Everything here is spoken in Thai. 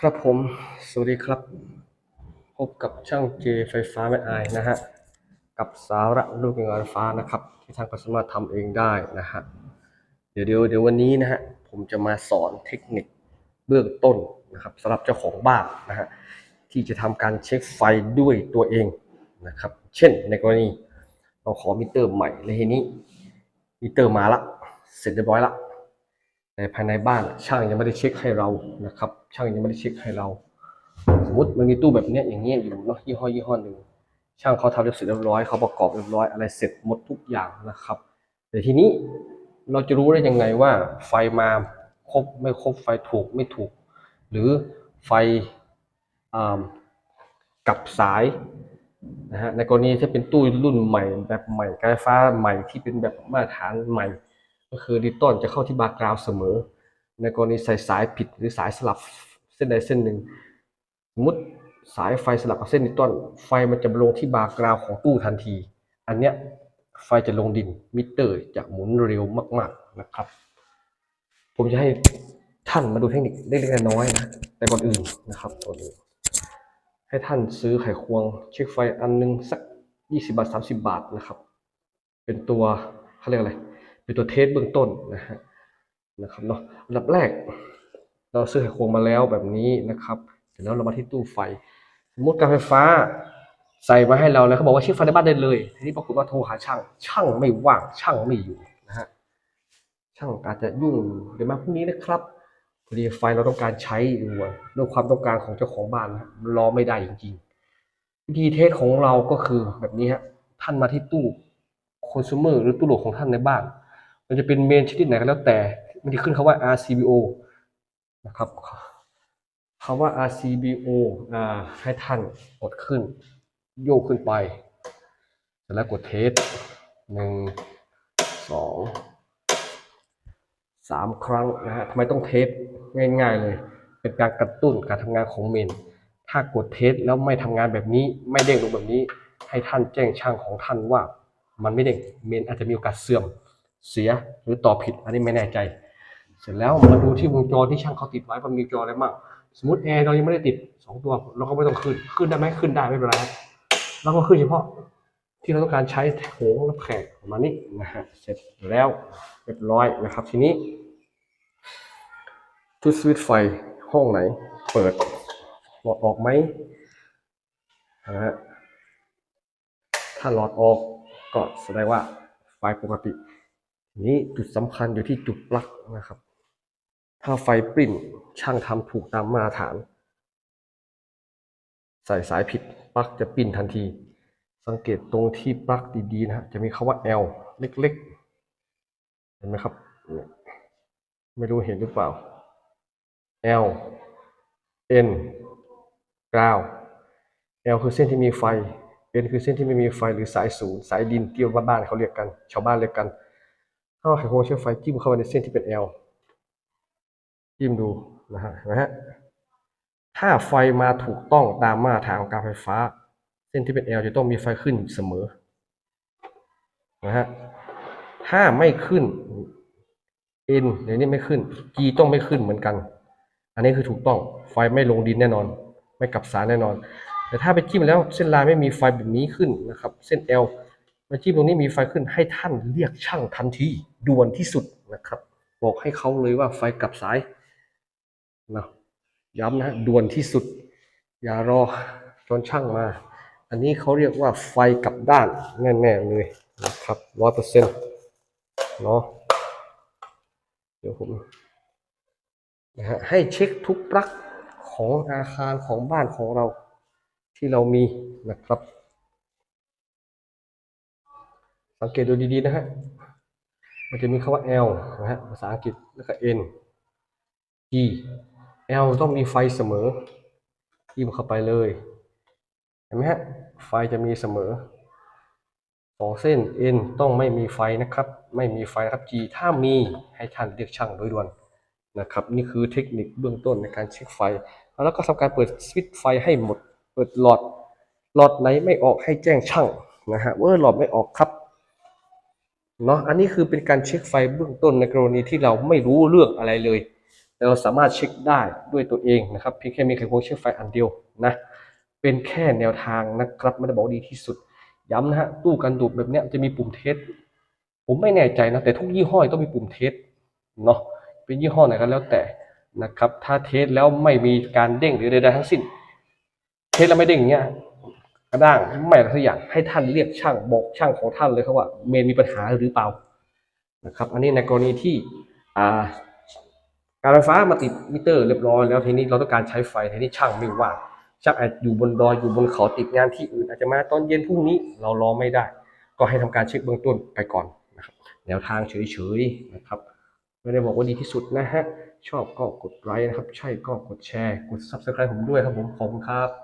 ครับผม สวัสดีครับ พบกับช่างเจไฟฟ้าไม่อายนะฮะ กับสาระลูกงานฟ้านะครับ ที่ทานก็สามารถทำเองได้นะฮะ เดี๋ยวเดี๋ยวเดี๋ยววันนี้นะฮะ ผมจะมาสอนเทคนิคเบื้องต้นนะครับสำหรับเจ้าของบ้านนะฮะ ที่จะทำการเช็คไฟด้วยตัวเองนะครับ เช่นในกรณีเราขอมิเตอร์ใหม่แล้วทีนี้มิเตอร์มาละ เสร็จเรียบร้อยละ แต่ภายในบ้านช่างยังไม่ได้เช็คให้เรานะครับ ช่างยังไม่ได้เช็คให้เรา สมมติมันมีตู้แบบนี้อย่างเงี้ยอยู่เนาะยี่ห้อยี่ห้อหนึ่งช่างเขาทำเรียบเสร็จเรียบร้อยเขาประกอบเรียบร้อยอะไรเสร็จหมดทุกอย่างนะครับ แต่ทีนี้เราจะรู้ได้ยังไงว่า ไฟมาครบไม่ครบไฟถูกไม่ถูก หรือไฟอ่ากับสายนะฮะในกรณีที่เป็นตู้รุ่นใหม่แบบใหม่การไฟฟ้าใหม่ที่เป็นแบบมาตรฐานใหม่ ก็คือดิตอลจะเข้าที่บาร์กราวเสมอ ในกรณีใส่สายผิดหรือสายสลับเส้นใดเส้นหนึ่งสมมติสายไฟสลับกับเส้นดิตอลไฟมันจะลงที่บาร์กราวของตู้ทันที อันเนี้ยไฟจะลงดินมิเตอร์จะหมุนเร็วมาก ๆนะครับ ผมจะให้ท่านมาดูเทคนิคเล็กๆน้อยๆนะแต่ก่อนอื่นนะครับก่อนอื่นให้ท่านซื้อไขควงเช็คไฟอันหนึงสักยี่สิบาทสามสิบาทนะครับ เป็นตัวเขาเรียกอะไร เป็นตัวเทสเบื้องต้นนะฮะนะครับเนาะอันดับแรก เราซื้อไขควงมาแล้วแบบนี้นะครับเสร็จแล้วเรามาที่ตู้ไฟ สมมติการไฟฟ้าใส่มาให้เราแล้วเขาบอกว่าเช็คไฟในบ้านได้เลยทีนี้ปรากฏว่าโทรหาช่าง ช่างไม่ว่างช่างไม่อยู่นะฮะช่างอาจจะยุ่งเดี๋ยวมาพรุ่งนี้นะครับพอดีไฟเราต้องการใช้ด่วนด้วยความต้องการของเจ้าของบ้านนะครับรอไม่ได้จริงๆวิธีเทสของเราก็คือแบบนี้ฮะท่านมาที่ตู้คอน sumer หรือตู้โหลดของท่านในบ้าน มันจะเป็นเมนชนิดไหนก็แล้วแต่ มันจะขึ้นคำว่า RCBO นะครับคำว่า RCBO อ่าให้ท่านกดขึ้น โยกขึ้นไปเสร็จแล้วกดเทสหนึ่งสองสามครั้งนะฮะทำไมต้องเทสง่ายๆเลย เป็นการกระตุ้นการทำงานของเมน ถ้ากดเทสแล้วไม่ทำงานแบบนี้ ไม่เด้งลงแบบนี้ ให้ท่านแจ้งช่างของท่านว่า มันไม่เด้งเมนอาจจะมีโอกาสเสื่อม เสียหรือต่อผิดอันนี้ไม่แน่ใจ เสร็จแล้วมาดูที่วงจรที่ช่างเขาติดไว้ว่ามีจรอะไรบ้างสมมติแอร์เรายังไม่ได้ติดสองตัวเราก็ไม่ต้องขึ้นขึ้นได้ไหมขึ้นได้ไม่เป็นไรเราก็ขึ้นเฉพาะที่เราต้องการใช้โถงรับแขกประมาณนี้นะฮะเสร็จแล้วเรียบร้อยนะครับ ทีนี้ชุดสวิตไฟห้องไหน เปิดหลอดออกไหมนะฮะถ้าหลอดออกก็แสดงว่าไฟปกติ นี้จุดสำคัญอยู่ที่จุดปลั๊กนะครับ ถ้าไฟปริ่นช่างทำถูกตามมาตรฐาน ใส่สายผิดปลั๊กจะปิ้นทันที สังเกตตรงที่ปลั๊กดีๆนะ จะมีคาว่า L เล็กๆ เห็นไหมครับ ไม่รู้เห็นหรือเปล่า L N กราว L คือเส้นที่มีไฟ N คือเส้นที่ไม่มีไฟหรือสายศูนย์สายดินที่บ้านๆเขาเรียกกัน ชาวบ้านเรียกกัน ถ้าเราไขควงเชื่อไฟจิ้มเข้าไปในเส้นที่เป็น L จิ้มดูนะฮะนไหมฮะถ้าไฟมาถูกต้องตามมาตรฐานของการไฟฟ้า เส้นที่เป็น L จะต้องมีไฟขึ้นเสมอนะฮะถ้าไม่ขึ้น N เดี๋ยวนี้ไม่ขึ้น G ต้องไม่ขึ้นเหมือนกัน อันนี้คือถูกต้องไฟไม่ลงดินแน่นอน ไม่กลับสารแน่นอน แต่ถ้าไปจิ้มแล้วเส้นลายไม่มีไฟแบบนี้ขึ้นนะครับ เส้น L มาจิ้มตรงนี้มีไฟขึ้นให้ท่านเรียกช่างทันทีด่วนที่สุดนะครับ บอกให้เขาเลยว่าไฟกลับสายนะย้ำนะด่วนที่สุด อย่ารอจนช่างมา อันนี้เขาเรียกว่าไฟกลับด้านแน่ๆเลยนะครับร้อยเปอร์เซ็นต์เนาะเดี๋ยวผมนะฮะให้เช็คทุกปลั๊กของอาคารของบ้านของเราที่เรามีนะครับ สังเกตดูดีๆนะฮะ มันจะมีคำว่า L นะฮะ ภาษาอังกฤษ แล้วก็ N G L ต้องมีไฟเสมอยิ้มเข้าไปเลย เห็นไหมฮะ ไฟจะมีเสมอสองเส้น N ต้องไม่มีไฟนะครับ ไม่มีไฟนะครับ G ถ้ามีให้ท่านเรียกช่างโดยด่วนนะครับ นี่คือเทคนิคเบื้องต้นในการเช็คไฟ แล้วก็ทำการเปิดสวิตช์ไฟให้หมด เปิดหลอด หลอดไหนไม่ออกให้แจ้งช่างนะฮะว่าหลอดไม่ออกครับ เนาะอันนี้คือเป็นการเช็คไฟเบื้องต้นในกรณีที่เราไม่รู้เรื่องอะไรเลย แต่เราสามารถเช็คได้ด้วยตัวเองนะครับเพียงแค่มีไขควงเช็คไฟอันเดียวนะเป็นแค่แนวทางนะครับไม่ได้บอกดีที่สุด ย้ำนะฮะตู้กันดูดแบบเนี้ยจะมีปุ่มเทสผมไม่แน่ใจนะแต่ทุกยี่ห้อต้องมีปุ่มเทสเนาะเป็นยี่ห้อไหนก็แล้วแต่นะครับถ้าเทสแล้วไม่มีการเด้งหรือใดๆทั้งสิ้น เทสแล้วไม่เด้งเงี้ย กระด้างไม่อะไรสักอย่างให้ท่านเรียกช่างบอกช่างของท่านเลยครับว่าเมนมีปัญหาหรือเปล่านะครับ อันนี้ในกรณีที่การไฟฟ้ามาติดมิเตอร์เรียบร้อยแล้วทีนี้เราต้องการใช้ไฟทีนี้ช่างไม่ว่างช่างอาจอยู่บนดอยอยู่บนเขาติดงานที่อื่นอาจจะมาตอนเย็นพรุ่งนี้เรารอไม่ได้ ก็ให้ทำการเช็คเบื้องต้นไปก่อนนะครับแนวทางเฉยๆนะครับไม่ได้บอกว่าดีที่สุดนะฮะชอบก็กดไลค์นะครับ ใช่ก็กดแชร์ กด subscribe ผมด้วยครับผมขอบคุณครับ